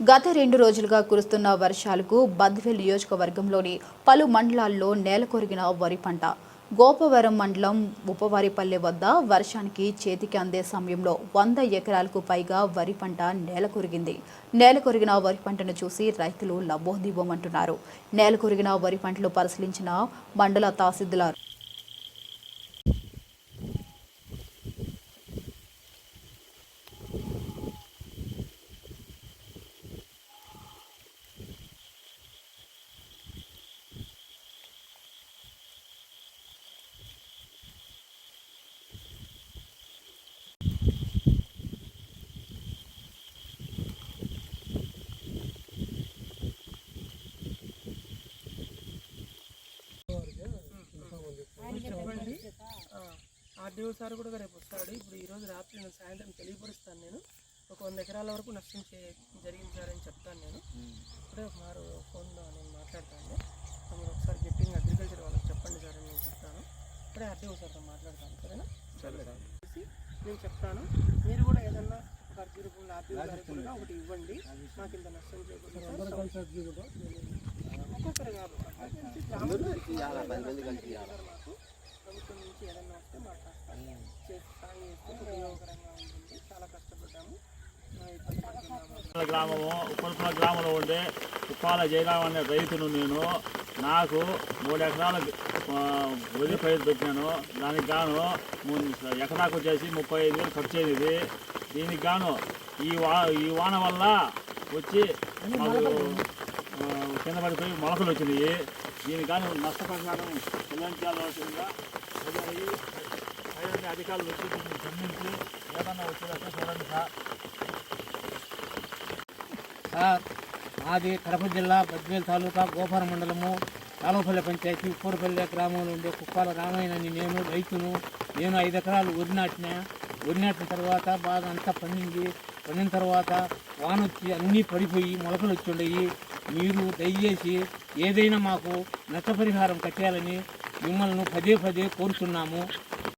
గత రెండు రోజులుగా కురుస్తున్న వర్షాలకు బద్వేల్ నియోజకవర్గంలోని పలు మండలాల్లో నేలకొరిగిన వరి పంట. గోపవరం మండలం ఉపవారిపల్లె వద్ద వర్షానికి చేతికి అందే సమయంలో వంద ఎకరాలకు పైగా వరి పంట నేలకొరిగింది నేలకొరిగిన వరి పంటను చూసి రైతులు లబోదీపమంటున్నారు నేలకొరిగిన వరి పంటలు పరిశీలించిన మండల తహసీల్దార్ చెప్పండి ఆర్డీఓ సార్ కూడా రేపు వస్తాడు. ఇప్పుడు ఈ రోజు రాత్రి నేను సాయంత్రం తెలియపరుస్తాను నేను. ఒక వంద ఎకరాల వరకు నష్టం చే జరిగింది సార్ అని చెప్తాను నేను. ఇప్పుడే ఒక మారు ఫోన్లో నేను మాట్లాడతాను. మీరు ఒకసారి గెట్టింగ్ అగ్రికల్చర్ వాళ్ళకి చెప్పండి సార్ అని నేను చెప్తాను. ఇప్పుడే ఆర్డీఓ సార్తో మాట్లాడతాను సరేనా? చేసి నేను చెప్తాను. మీరు కూడా ఏదన్నా ఒక అర్జీ రూపంలో ఆర్డీఓ గారికి కూడా ఒకటి ఇవ్వండి. మాకు ఇంత నష్టం చేయకుండా ఒక్కొక్కరు కాదు ప్రభుత్వం నుంచి ఏదైనా వస్తే మాకు కాస్త చేసి సాయం చేస్తే ఉపయోగకరంగా ఉంటుంది. చాలా కష్టపడ్డాము. గ్రామము ఉప్పలపుల గ్రామంలో ఉండే ఉప్పాల జయరాం అనే రైతును నేను. నాకు మూడు ఎకరాల వరి పైరు పెట్టినాను దానికి గాను మూడు ఎకరాకు వచ్చేసి ముప్పై ఐదు వేలు ఖర్చు అయింది దీనికి గాను ఈ వా ఈ వాన వల్ల వచ్చి మాకు కింద పడిపోయి మొలకలు వచ్చినాయి. దీనికి గాను నష్టపరిహారం చెల్లించాల్సిందిగా అడిగాయి. పైన అధికారులు వచ్చి దీన్ని గమనించి ఏమన్నా వచ్చేదాకా చూడండి సార్ సార్ మాది కడప జిల్లా బద్వేల్ తాలూకా గోపాల మండలము తాలూపల్లి పంచాయతీ ఉప్పూరుపల్లి గ్రామంలో ఉండే కుప్పాల రామాయణని నేను రైతును. నేను ఐదు ఎకరాలు వరి నాటిన. వరి నాటిన తర్వాత బాగా అంతా పండింది. పండిన తర్వాత వాన వచ్చి అన్నీ పడిపోయి మొలకలు వచ్చి ఉండయి మీరు దయచేసి ఏదైనా మాకు నష్టపరిహారం కట్టాలని మిమ్మల్ని పదే పదే కోరుతున్నాము.